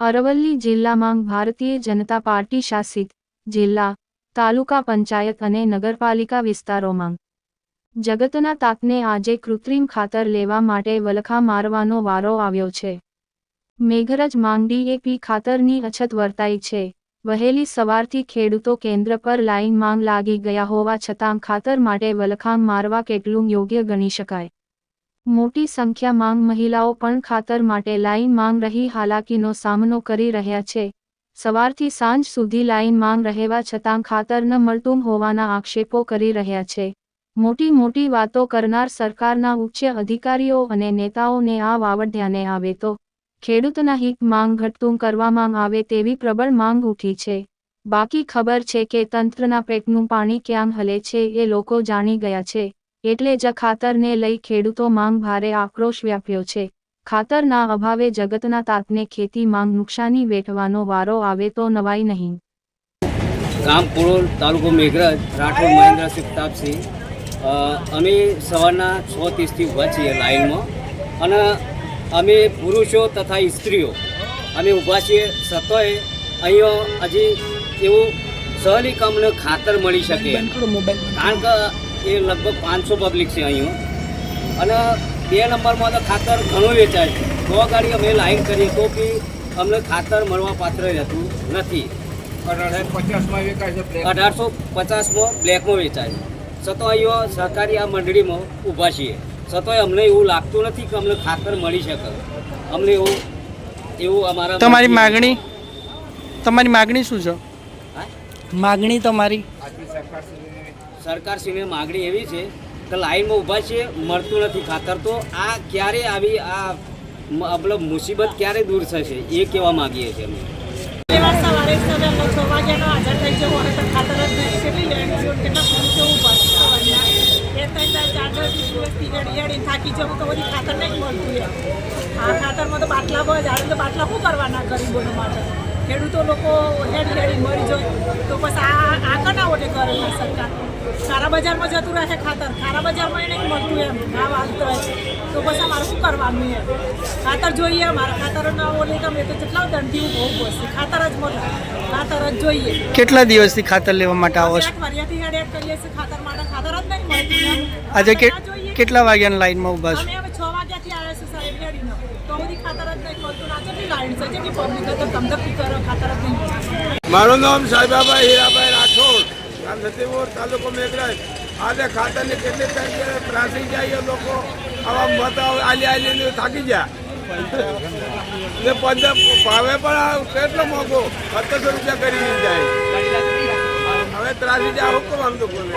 અરવલ્લી જિલ્લામાં ભારતીય જનતા પાર્ટી શાસિત જિલ્લા, તાલુકા પંચાયત અને નગરપાલિકા વિસ્તારોમાં. જગતના તાકને આજે કૃત્રિમ ખાતર લેવા માટે વલખા મારવાનો વારો આવ્યો છે. મેઘરજ માંગડી પી ખાતરની અછત વર્તાઈ છે. વહેલી સવારથી ખેડૂતો કેન્દ્ર પર લાઈન માંગ લાગી ગયા હોવા છતાં ખાતર માટે વલખામ મારવા કેટલું યોગ્ય ગણી શકાય. મોટી સંખ્યામાં મહિલાઓ પણ ખાતર માટે લાઈન માંગ રહી હાલાકીનો સામનો કરી રહ્યા છે. સવારથી સાંજ સુધી લાઈન માંગ રહેવા છતાં ખાતર ન મળતું હોવાના આક્ષેપો કરી રહ્યા છે. મોટી મોટી વાતો કરનાર સરકારના ઉચ્ચ અધિકારીઓ અને નેતાઓને આ વાવડ ધ્યાને આવે તો ખેડૂતના હિત માંગ ઘટતું કરવામાં આવે તેવી પ્રબળ માંગ ઉઠી છે. બાકી ખબર છે કે તંત્રના પેટનું પાણી ક્યાં હલે છે એ લોકો જાણી ગયા છે. એટલે જ ખાતરને લઈ ખેડૂતો માંગ ભારે આક્રોશ વ્યાપ્યો છે. ખાતરના અભાવે જગતના તાતને ખેતી માંગ નુકસાની વેઠવાનો વારો આવે તો નવાઈ નહીં. ગામ પુરોલ તાલુકો મેઘરજ રાઠોડ મહેન્દ્રસિંહ પ્રતાપસિંહ અમે સવારના છ ત્રીસથી ઊભા છીએ લાઇનમાં અને અમે પુરુષો તથા સ્ત્રીઓ અમે ઊભા છીએ સતોય. અહીંયા હજી એવું સહલી કામને ખાતર મળી શકે કારણ કે એ લગભગ પાંચસો પબ્લિક છે અહીં અને બે નંબરમાં તો ખાતર ઘણું વેચાય છે. તો ગાડી અમે લાઈન કરીએ તો બી અમને ખાતર મળવા પાત્ર રહેતું નથી. અઢારસો પચાસમાં બ્લેકમાં વેચાય છતાં અહીંયા સહકારી આ મંડળીમાં ઊભા છીએ. છતાંય અમને એવું લાગતું નથી કે અમને ખાતર મળી શકે. અમને એવું એવું અમારા તમારી માગણી? તમારી માગણી શું છે? માગણી તમારી? સરકારશ્રીની માગણી એવી છે કે લાઈનમાં ઊભા છે મળતું નથી ખાતર. તો આ ક્યારે આવી, આ મતલબ મુસીબત ક્યારે દૂર થશે એ કહેવા માગીએ છીએ અમે. થાકી જવું તો ખાતર નહીં મળતું આ ખાતરમાં તો બાટલા બસ હાલ તો બાટલા શું કરવાના ગરીબોનો માટે? ખેડૂતો લોકો હેડી હેડી મરી જાય, તો પછી આ આ કના ઓટે કરે આ સરકાર સારા બજારમાં જતું રહે ખાતર. ખારા બજારમાં એને મળતું એમ. ભાવ વાત હોય તો પછી અમારે શું કરવાનું એમ? ખાતર જોઈએ અમારે ખાતર ના ઓલે ગમે તો કેટલા દંડી બહુ બસ? ખાતર જ મળે. ખાતર જ જોઈએ. કેટલા દિવસથી ખાતર લેવા માટે આવો છો? એક વરિયાથી હેડ હેડ કરીએ છીએ ખાતર માટે. ખાતર જ નહીં મળતું આજે. કેટલા વાગ્યાની લાઈનમાં ઊભા છો? અમે હવે છ વાગ્યાથી આવ્યા છીએ સાહેબ રેડીનો. તો બધી ખાતર જ નહીં મળતું ના લાઈન છે? કેટલી પબ્લિક તો ધમધપી કરો ખાતર જ નહીં મારું નામ સાહેબાભાઈ હીરાભાઈ સતીપુર તાલુકો મેઘરાજ. આજે ખાતરની કેટલી ટાઈમ ત્રાસી જાય લોકો આવા મત આલી આલી થાકી ગયા. ને પંદર ભાવે પણ કેટલો મોંઘો? સત્તરસો રૂપિયા કરી જાય. હવે ત્રાસી જાય હુકમ આમ તો બોલે?